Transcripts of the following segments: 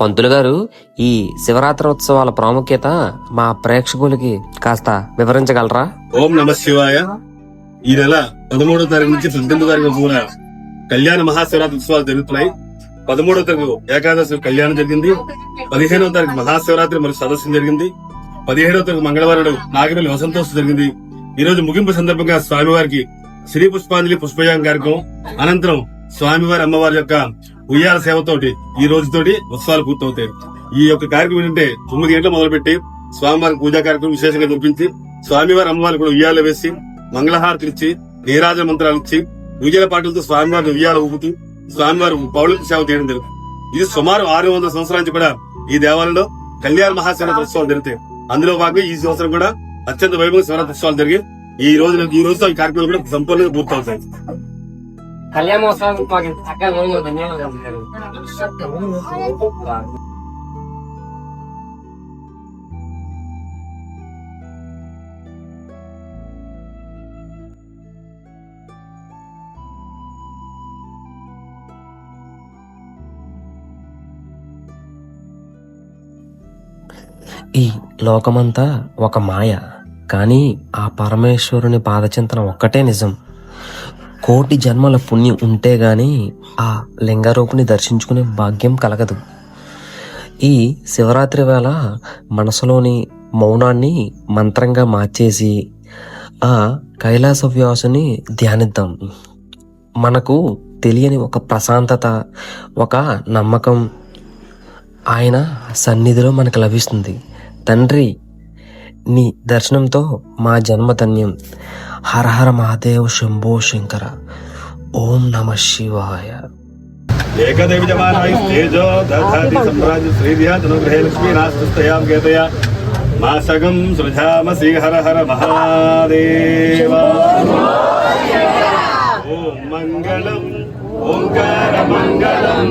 పంతులు గారు ఈ శివరాత్రి ఉత్సవాల ప్రాముఖ్యత మా ప్రేక్షకులకి కాస్త వివరించగలరా? ఓం నమ శివాయ. ఈ నెల పదమూడో తారీఖు నుంచి పద్దెనిమిదో తారీఖు కూడా కళ్యాణ మహాశివరాత్రి ఉత్సవాలు జరుగుతున్నాయి. పదమూడో తారీఖు ఏకాదశి కళ్యాణం జరిగింది. పదిహేనవ తారీఖు మహాశివరాత్రి మరియు సదస్సు జరిగింది. పదిహేడవ తారీఖు మంగళవారం నాగరలి వసంతోత్సవం జరిగింది. ఈ రోజు ముగింపు సందర్భంగా స్వామివారికి శ్రీ పుష్పాంజలి పుష్పయాగం కార్యక్రమం. అనంతరం స్వామివారి అమ్మవారి యొక్క ఉయ్యాల సేవతోటి ఈ రోజుతోటి ఉత్సవాలు పూర్తవుతాయి. ఈ యొక్క కార్యక్రమం ఏంటంటే తొమ్మిది గంటలు మొదలుపెట్టి స్వామివారికి పూజా కార్యక్రమం విశేషంగా జరిపించి స్వామివారి అమ్మవారికి కూడా ఉయ్యాలు వేసి మంగళహారతులు ఇచ్చి నీరాజ మంత్రాలు ఇచ్చి పూజల పాటలతో స్వామివారిని ఉయ్యాల ఊపుతూ స్వామివారి పౌరులకు సేవ చేయడం జరుగుతుంది. ఇది సుమారు ఆరు వందల సంవత్సరాల నుంచి కూడా ఈ దేవాలయంలో కళ్యాణ మహాశివరాత్రి ఉత్సవాలు జరుగుతాయి. అందులో భాగంగా ఈ సంవత్సరం కూడా అత్యంత వైభవ శివరాత్రి ఉత్సవాలు జరిగి ఈ రోజు ఈ రోజుతో ఈ కార్యక్రమాలు కూడా సంపూర్ణంగా పూర్తవుతాయి. కళ్యాణ మహోత్సవం మాకు చక్కగా రోజు ధన్యవాదాలు ఈ లోకమంతా ఒక మాయ కానీ ఆ పరమేశ్వరుని పాదచింతన ఒక్కటే నిజం. కోటి జన్మల పుణ్యం ఉంటే గాని ఆ లింగారూపుని దర్శించుకునే భాగ్యం కలగదు. ఈ శివరాత్రి వేళ మనసులోని మౌనాన్ని మంత్రంగా మార్చేసి ఆ కైలాస వ్యాసుని ధ్యానిద్దాం. మనకు తెలియని ఒక ప్రశాంతత ఒక నమ్మకం ఆయన సన్నిధిలో మనకు లభిస్తుంది. తండ్రి నీ దర్శనంతో మా జన్మధన్యం. హరహర మహాదేవ్ శంభో శంకర. ఓం నమ శివాయ. ఏకదేవి జమానాయ తేజో దధాతి సమ్రాజ్య శ్రీర్యా తనుగ్రహే లక్ష్మీ నాస్తయాం గేతయా. మాసగం సృజామసి హర హర మహాదేవ. ఓం మంగళం ఓంకార మంగళం.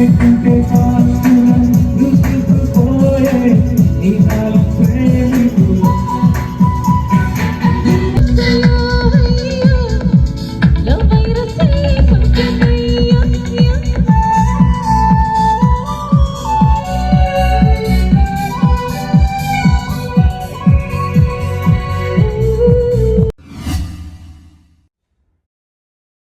দেখতে পাই